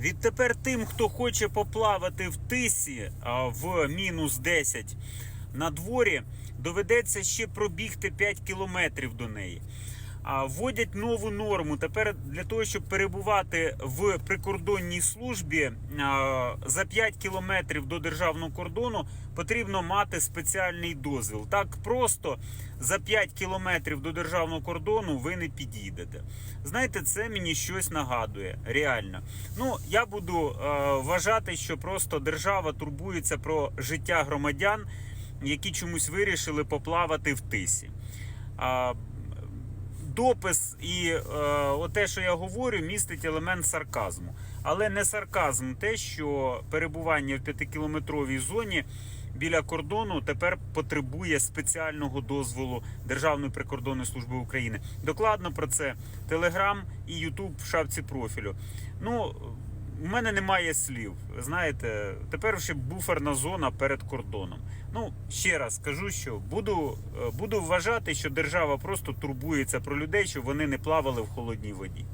Відтепер тим, хто хоче поплавати в тисі в мінус 10 на дворі, доведеться ще пробігти 5 кілометрів до неї. Вводять нову норму. Тепер для того, щоб перебувати в прикордонній службі за 5 кілометрів до державного кордону потрібно мати спеціальний дозвіл. Так просто за 5 кілометрів до державного кордону ви не підійдете. Знаєте, це мені щось нагадує. Реально. Ну, я буду е, вважати, що просто держава турбується про життя громадян, які чомусь вирішили поплавати в тисі. Допис і е, те, що я говорю, містить елемент сарказму. Але не сарказм те, що перебування в п'ятикілометровій зоні біля кордону тепер потребує спеціального дозволу Державної прикордонної служби України. Докладно про це Телеграм і Ютуб в шапці профілю. Ну, у мене немає слів. Знаєте, тепер ще буферна зона перед кордоном. Ну, ще раз скажу, що буду, е, буду вважати, що держава просто турбується про людей, щоб вони не плавали в холодній воді.